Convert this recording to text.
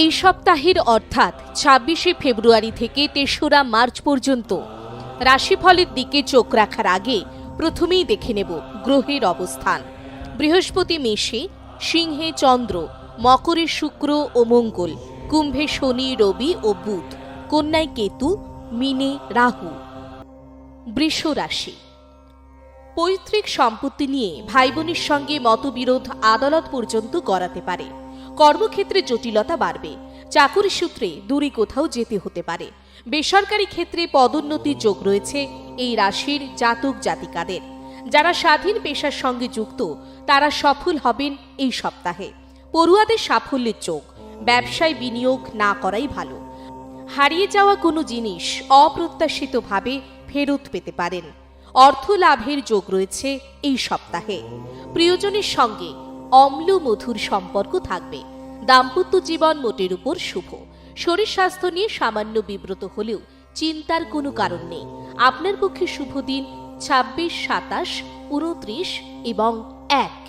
এই সপ্তাহের অর্থাৎ ছাব্বিশে ফেব্রুয়ারি থেকে তেসরা মার্চ পর্যন্ত। রাশিফলের দিকে চোখ রাখার আগে প্রথমেই দেখে নেব গ্রহের অবস্থান। বৃহস্পতি মেষে, সিংহে চন্দ্র মকরে শুক্র ও মঙ্গল, কুম্ভে শনি, রবি ও বুধ, কন্যায় কেতু, মিনে রাহু। বৃষ রাশি। পৈতৃক সম্পত্তি নিয়ে ভাই বোনের সঙ্গে মতবিরোধ আদালত পর্যন্ত করাতে পারে। কর্মক্ষেত্রে জটিলতা বাড়বে। চাকুরি সূত্রে দূরে কোথাও যেতে হতে পারে। বেসরকারি ক্ষেত্রে পদোন্নতির যোগ রয়েছে এই রাশির জাতক জাতিকাদের। যারা স্বাধীন পেশার সঙ্গে যুক্ত, তারা সফল হবেন এই সপ্তাহে। পড়ুয়াদের সাফল্যের যোগ, ব্যবসায় বিনিয়োগ না করাই ভালো। হারিয়ে যাওয়া কোনো জিনিস অপ্রত্যাশিতভাবে ফেরত পেতে পারেন। অর্থ লাভের যোগ রয়েছে এই সপ্তাহে। প্রিয়জনের সঙ্গে অম্ল মধুর সম্পর্ক থাকবে। দাম্পত্য জীবন মোটের উপর শুভ। শরীর স্বাস্থ্য নিয়ে সামান্য বিব্রত হলেও চিন্তার কোনো কারণ নেই। আপনার পক্ষে শুভ দিন ছাব্বিশ, সাতাশ, উনত্রিশ এবং এক।